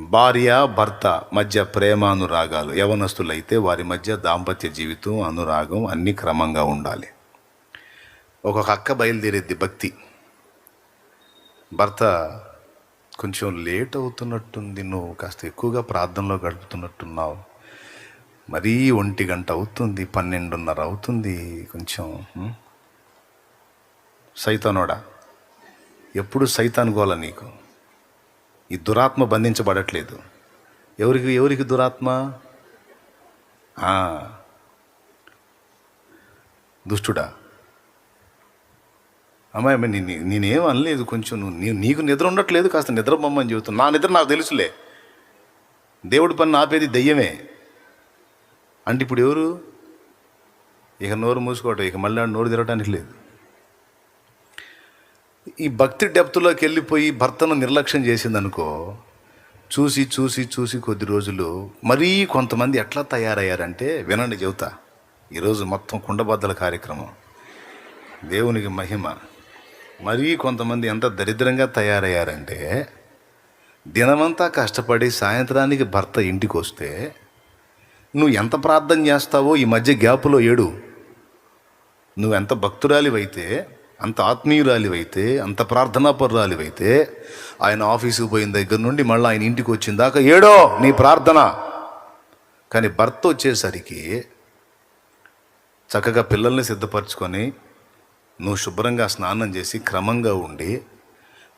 భార్య భర్త మధ్య ప్రేమ అనురాగాలు యవనస్తులైతే వారి మధ్య దాంపత్య జీవితం అనురాగం అన్నీ క్రమంగా ఉండాలి. ఒక్కొక్క అక్క బయలుదేరేది భక్తి. భర్త కొంచెం లేట్ అవుతున్నట్టుంది నువ్వు కాస్త ఎక్కువగా ప్రార్థనలో గడుపుతున్నట్టున్నావు. మరీ ఒంటి గంట అవుతుంది పన్నెండున్నర అవుతుంది కొంచెం సైతానోడా ఎప్పుడు సైతాన్ నీకు? ఈ దురాత్మ బంధించబడట్లేదు. ఎవరికి ఎవరికి దురాత్మ? దుష్టుడా. అమ్మాయి అమ్మాయి నేనేం అనలేదు కొంచెం. నువ్వు నీకు నిద్ర ఉండట్లేదు కాస్త నిద్ర బొమ్మని చెబుతున్నా. నా నిద్ర నాకు తెలుసులే. దేవుడి పని ఆపేది దయ్యమే. అంటే ఇప్పుడు ఎవరు? ఇక నోరు మూసుకోవటం ఇక మళ్ళీ నోరు తిరగటానికి లేదు. ఈ భక్తి డెప్త్లోకి వెళ్ళిపోయి భర్తను నిర్లక్ష్యం చేసిందనుకో చూసి చూసి చూసి కొద్ది రోజులు మరీ కొంతమంది ఎట్లా తయారయ్యారంటే వినండి చెబుతా. ఈరోజు మొత్తం కుండబద్దల కార్యక్రమం. దేవునికి మహిమ. మరీ కొంతమంది ఎంత దరిద్రంగా తయారయ్యారంటే దినమంతా కష్టపడి సాయంత్రానికి భర్త ఇంటికి వస్తే నువ్వు ఎంత ప్రార్థన చేస్తావో ఈ మధ్య గ్యాపులో ఏడు. నువ్వు ఎంత భక్తురాలివైతే అంత ఆత్మీయురాలివైతే అంత ప్రార్థనాపరురాలివైతే ఆయన ఆఫీసుకు పోయిన దగ్గర నుండి మళ్ళీ ఆయన ఇంటికి వచ్చిన దాకా ఏడో నీ ప్రార్థన. కానీ భర్త వచ్చేసరికి చక్కగా పిల్లల్ని సిద్ధపరచుకొని నువ్వు శుభ్రంగా స్నానం చేసి క్రమంగా ఉండి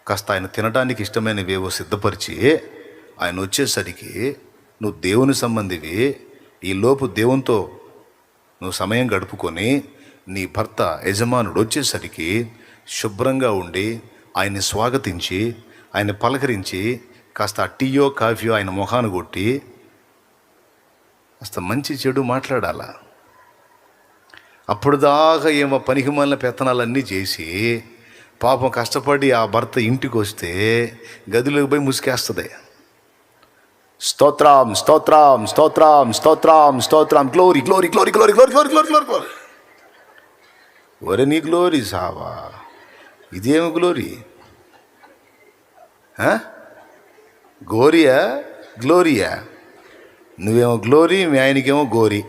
కాస్త ఆయన తినడానికి ఇష్టమైనవేవో సిద్ధపరిచి ఆయన వచ్చేసరికి నువ్వు దేవుని సంబంధివి ఈ లోపు దేవునితో నువ్వు సమయం గడుపుకొని నీ భర్త యజమానుడు వచ్చేసరికి శుభ్రంగా ఉండి ఆయన్ని స్వాగతించి ఆయన పలకరించి కాస్త టీయో కాఫీయో ఆయన మొహాను కొట్టి కాస్త మంచి చెడు మాట్లాడాలా? అప్పుడు దాకా ఏమో పనికిమాలిన పెత్తనాలన్నీ చేసి పాపం కష్టపడి ఆ భర్త ఇంటికి వస్తే గదిలోకి పోయి ముసుకేస్తుంది. స్తోత్రం స్తోత్రం స్తోత్రం స్తోత్రం స్తోత్రం glory glory glory glory glory glory glory glory glory ఒరే నీ గ్లోరీ సావా. ఇదేమి గ్లోరీ? గోరియా గ్లోరియా? నువ్వేమో గ్లోరీ మీ ఆయనకేమో గోరీ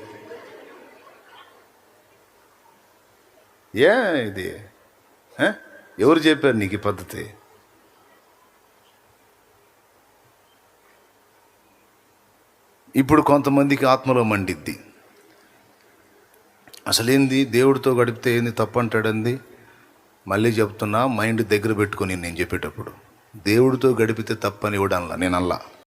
ఏ ఇది? ఎవరు చెప్పారు నీకు ఈ పద్ధతి? ఇప్పుడు కొంతమందికి ఆత్మలో మండిద్ది. అసలేంది? దేవుడితో గడిపితే ఏంది తప్పంటాడంది? మళ్ళీ చెప్తున్నా మైండ్ దగ్గర పెట్టుకొని నేను చెప్పేటప్పుడు. దేవుడితో గడిపితే తప్పని ఇవ్వడంలా నేను అల్లా